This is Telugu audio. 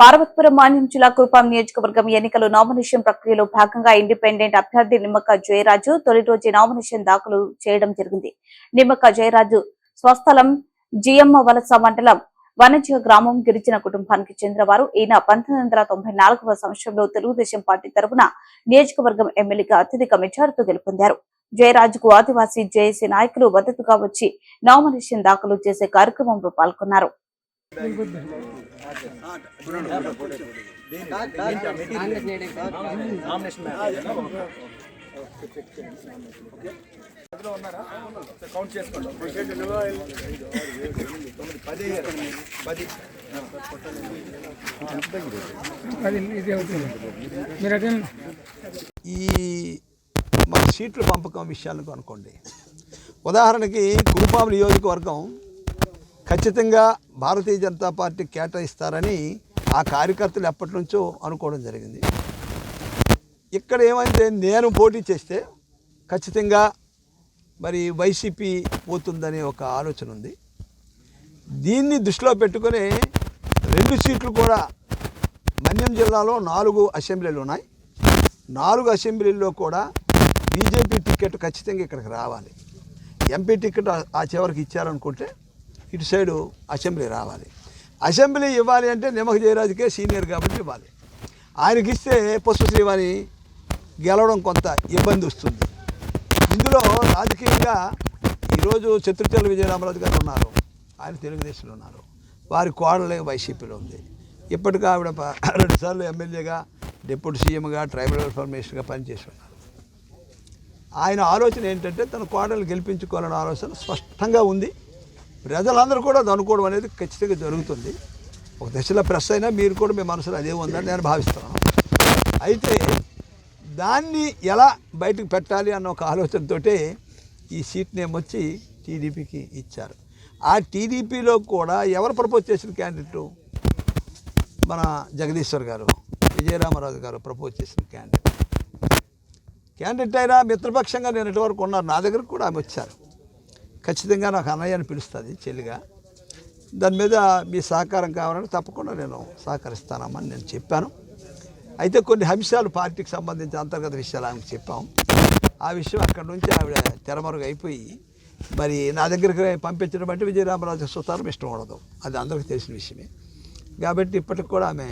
పార్వతీపురం మాన్యం జిల్లా కురుపాం నియోజకవర్గం ఎన్నికలు నామినేషన్ ప్రక్రియలో భాగంగా ఇండిపెండెంట్ అభ్యర్థి నిమ్మక జయరాజు తొలి రోజు నామినేషన్ దాఖలు చేయడం జరిగింది. నిమ్మక జయరాజు స్వస్థలం జిఎమ్మ వలస మండలం వనజ గ్రామం గిరిజన కుటుంబానికి చెందినవారు. ఈయన పంతొమ్మిది వందల తొంభై నాలుగవ సంవత్సరంలో తెలుగుదేశం పార్టీ తరఫున నియోజకవర్గం ఎమ్మెల్యేగా అత్యధిక మెజార్టీతో గెలుపొందారు. జయరాజుకు ఆదివాసీ జేఏసీ నాయకులు మద్దతుగా వచ్చి నామినేషన్ దాఖలు చేసే కార్యక్రమంలో పాల్గొన్నారు. కౌంట్ చేసుకోండి పది పది ఈ మన సీట్ల పంపకం విషయాలకు అనుకోండి. ఉదాహరణకి కురుపాం నియోజకవర్గం ఖచ్చితంగా భారతీయ జనతా పార్టీ కేటాయిస్తారని ఆ కార్యకర్తలు ఎప్పటి నుంచో అనుకోవడం జరిగింది. ఇక్కడ ఏమంటే నేను పోటీ చేస్తే ఖచ్చితంగా మరి వైసీపీ పోతుందనే ఒక ఆలోచన ఉంది. దీన్ని దృష్టిలో పెట్టుకొని రెండు సీట్లు కూడా మన్యం జిల్లాలో నాలుగు అసెంబ్లీలు ఉన్నాయి. నాలుగు అసెంబ్లీల్లో కూడా బీజేపీ టికెట్ ఖచ్చితంగా ఇక్కడికి రావాలి. ఎంపీ టికెట్ ఆ- ఆ చివరికి ఇచ్చారనుకుంటే ఇటు సైడు అసెంబ్లీ రావాలి. అసెంబ్లీ ఇవ్వాలి అంటే నిమ్మక జయరాజుకే సీనియర్ కాబట్టి ఇవ్వాలి. ఆయనకి ఇస్తే పుష్ప శ్రీవాణి గెలవడం కొంత ఇబ్బంది వస్తుంది. ఇందులో రాజకీయంగా ఈరోజు శత్రుచల విజయరామరాజు గారు ఉన్నారు. ఆయన తెలుగుదేశంలో ఉన్నారు. వారి కోడలే వైసీపీలో ఉంది. ఇప్పటికీ ఆవిడ రెండుసార్లు ఎమ్మెల్యేగా డిప్యూటీ సీఎంగా ట్రైబల్ వెల్ఫేర్ మినిస్టర్గా పనిచేసి ఉన్నారు. ఆయన ఆలోచన ఏంటంటే తన కోడలు గెలిపించుకోవాలనే ఆలోచన స్పష్టంగా ఉంది. ప్రజలందరూ కూడా అది అనుకోవడం అనేది ఖచ్చితంగా జరుగుతుంది. ఒక దశలో ప్రెస్ అయినా మీరు కూడా మీ మనసులో అదే ఉందని నేను భావిస్తున్నాను. అయితే దాన్ని ఎలా బయటకు పెట్టాలి అన్న ఒక ఆలోచనతోటే ఈ సీట్ నేమ్ వచ్చి టీడీపీకి ఇచ్చారు. ఆ టీడీపీలో కూడా ఎవరు ప్రపోజ్ చేసిన క్యాండిడేట్? మన జగదీశ్వర్ గారు విజయరామరాజు గారు ప్రపోజ్ చేసిన క్యాండిడేట్. క్యాండిడేట్ అయినా మిత్రపక్షంగా నేను ఇటువరకు ఉన్నారు. నా దగ్గరకు కూడా ఆమె వచ్చారు. ఖచ్చితంగా నాకు అన్నయ్య అని పిలుస్తుంది చెల్లిగా. దాని మీద మీ సహకారం కావాలని తప్పకుండా నేను సహకరిస్తానమ్మని నేను చెప్పాను. అయితే కొన్ని అంశాలు పార్టీకి సంబంధించిన అంతర్గత విషయాలు ఆమెకు చెప్పాం. ఆ విషయం అక్కడ నుంచి ఆవిడ తెరమరుగు అయిపోయి మరి నా దగ్గరికి పంపించడం అంటే విజయరామరాజు సుతారం ఇష్టం ఉండదు. అది అందరికీ తెలిసిన విషయమే. కాబట్టి ఇప్పటికి కూడా ఆమె